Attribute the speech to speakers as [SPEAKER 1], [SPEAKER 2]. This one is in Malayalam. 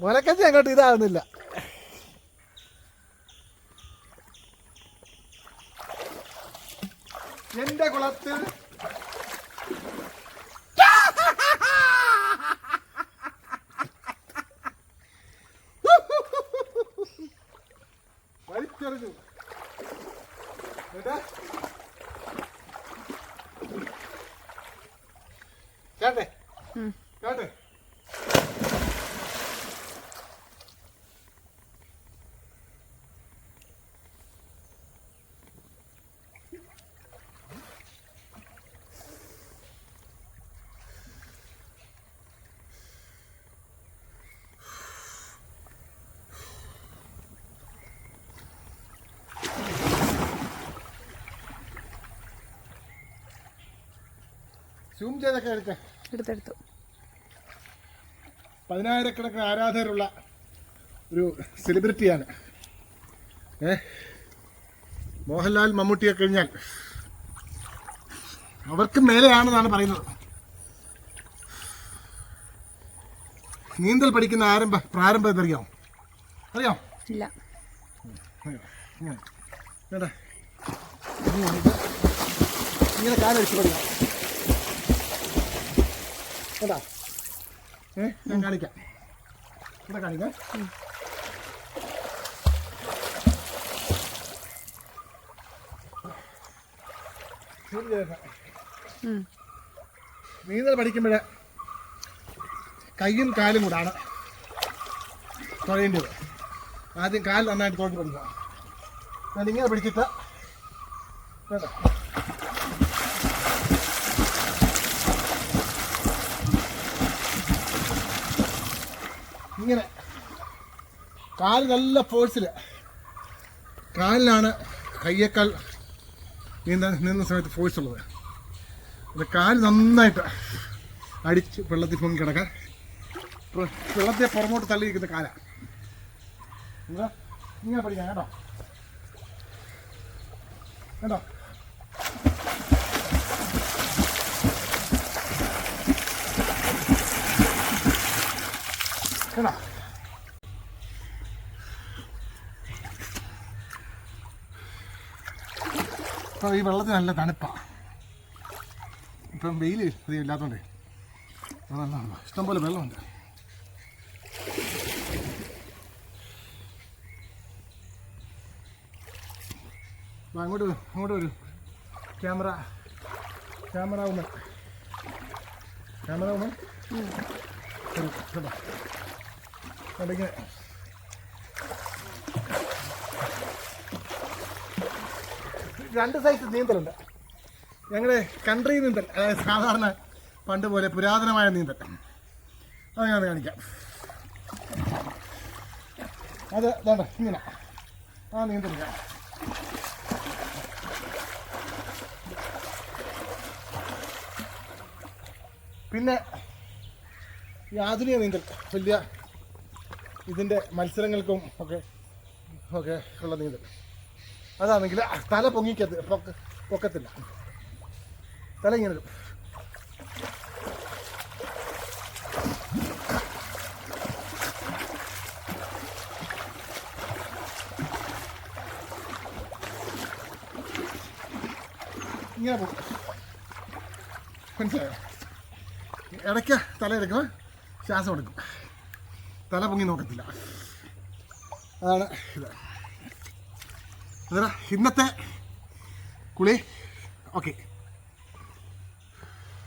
[SPEAKER 1] മുലക്കച്ചി അങ്ങോട്ട് ഇതാകുന്നില്ല എന്റെ കുളത്തിൽ. വലിച്ചെറിഞ്ഞു. കേട്ടെ കേട്ടെ സൂം ചെയ്തൊക്കെ എടുക്ക.
[SPEAKER 2] എടുത്തെടുത്തു.
[SPEAKER 1] പതിനായിരക്കണക്കിന് ആരാധകരുള്ള ഒരു സെലിബ്രിറ്റിയാണ് ഏ? മോഹൻലാൽ മമ്മൂട്ടിയെ കഴിഞ്ഞാൽ അവർക്ക് മേലെയാണെന്നാണ് പറയുന്നത്. നീന്തൽ പഠിക്കുന്ന ആരംഭ പ്രാരംഭം എന്നറിയാം അറിയോ
[SPEAKER 2] ഇല്ല.
[SPEAKER 1] ഇങ്ങനെ. കാലടിച്ച് പഠിക്കാം കേട്ടാ. ഏ ഞാൻ കാണിക്കാം. ഇവിടെ കാണിക്കാം. നീന്തൽ പഠിക്കുമ്പോൾ കൈയും കാലും കൂടാണ് തുഴയേണ്ടത് ആദ്യം കാൽ നന്നായിട്ട് തുഴഞ്ഞ് പഠിക്കുക ഞാൻ ഇങ്ങനെ പിടിച്ചിട്ട് കേട്ടോ. ഇങ്ങനെ. കാൽ നല്ല ഫോഴ്സിൽ കാലിലാണ് കയ്യേക്കാൾ നീന്താൻ നീന്തുന്ന സമയത്ത് ഫോഴ്സ് ഉള്ളത്. അത് കാൽ നന്നായിട്ട് അടിച്ച് വെള്ളത്തിൽ പൊങ്ങി കിടക്കാൻ വെള്ളത്തെ പുറമോട്ട് തള്ളിയിരിക്കുന്ന കാലാണ് ഇങ്ങനെ പഠിക്കാം കേട്ടോ? കേട്ടോ? കേട്ടോ അപ്പോൾ ഈ വെള്ളത്തിന് നല്ല തണുപ്പാണ് ഇപ്പം വെയിൽ അധികം ഇല്ലാത്തതുകൊണ്ടേ നല്ലതാണ് ഇഷ്ടംപോലെ വെള്ളമുണ്ട്. അങ്ങോട്ട് അങ്ങോട്ട് വരൂ camera camera Oommen camera Oommen ശരി കേട്ടോ കേട്ടോ, രണ്ട് സൈസ് നീന്തലുണ്ട്. ഞങ്ങളുടെ കൺട്രി നീന്തൽ അതായത് സാധാരണ പണ്ട് പോലെ പുരാതനമായ നീന്തൽ. അത് ഞാൻ കാണിക്കാം. അത് വേണ്ട ഇങ്ങനെ. ആ നീന്തൽ പിന്നെ ഈ ആധുനിക നീന്തൽ വലിയ ഇതിന്റെ മത്സരങ്ങൾക്കും ഒക്കെ ഒക്കെ ഉള്ള നീന്തൽ. അതാണെങ്കിൽ തല പൊങ്ങിക്കത്ത് പൊക്ക പൊക്കത്തില്ല. തല ഇങ്ങനെ ഇടും. ഇങ്ങനെ പോകും. മനസ്സിലായോ? ഇടയ്ക്ക് തല എടുക്കുമ്പോൾ ശ്വാസം എടുക്കും. തല പൊങ്ങി നോക്കത്തില്ല. അതാണ് ഇതാ. ഇന്നത്തെ കുളി. ഓക്കെ.